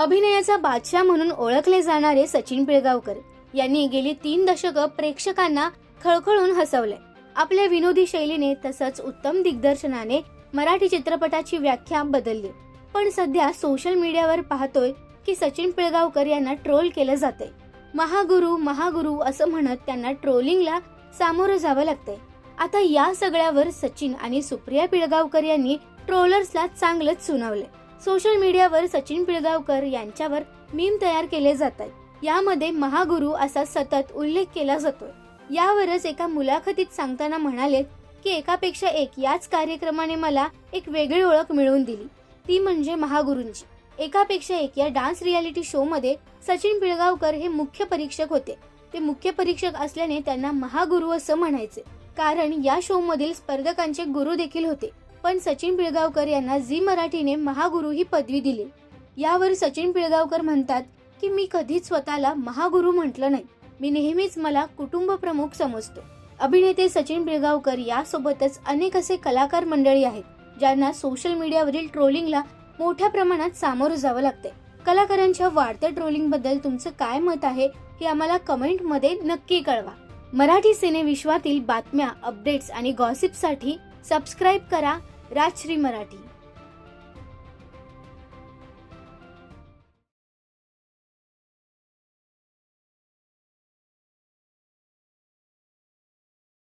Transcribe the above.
अभिनयाचा बादशाह म्हणून ओळखले जाणारे सचिन पिळगावकर यांनी गेली तीन दशकं प्रेक्षकांना खळखळून हसवले. आपल्या विनोदी शैलीने तसंच उत्तम दिग्दर्शनाने मराठी चित्रपटाची व्याख्या बदलली. पण सध्या सोशल मीडियावर पाहतोय की सचिन पिळगावकर यांना ट्रोल केलं जाते महागुरु महागुरु असं म्हणत त्यांना ट्रोलिंगला सामोरं जावं लागतंय. आता या सगळ्यावर सचिन आणि सुप्रिया पिळगावकर यांनी ट्रोलर्सला चांगलंच सुनावले सोशल मीडियावर सचिन पिळगावकर यांच्यावर मीम तयार केले जात यामध्ये महागुरु असा सतत उल्लेख केला जातोय. यावरच एका मुलाखतीत सांगताना म्हणाले की एकापेक्षा एक याच कार्यक्रमाने मला एक वेगळी ओळख मिळवून दिली. ती म्हणजे महागुरूंची. एकापेक्षा एक या डान्स रियालिटी शो मध्ये सचिन पिळगावकर हे मुख्य परीक्षक होते. ते मुख्य परीक्षक असल्याने त्यांना महागुरु असं म्हणायचे. कारण या शो मधील स्पर्धकांचे गुरु देखील होते. पण सचिन पिळगावकर यांना झी मराठीने महागुरु ही पदवी दिली. यावर सचिन पिळगावकर म्हणतात की मी कधीच स्वतःला महागुरु म्हटलं नाही. मी नेहमीच मला कुटुंब प्रमुख समजतो. अभिनेते सचिन पिळगावकर यासोबतच अनेक असे कलाकार मंडळी आहेत ज्यांना सोशल मीडियावरील ट्रोलिंगला मोठ्या प्रमाणात सामोरं जावं लागते कलाकारांच्या वाढत्या ट्रोलिंगबद्दल तुमचं काय मत आहे हे आम्हाला कमेंटमध्ये नक्की कळवा. मराठी सिनेविश्वातील बातम्या अपडेट्स आणि गॉसिपसाठी सबस्क्राईब करा राजश्री मराठी.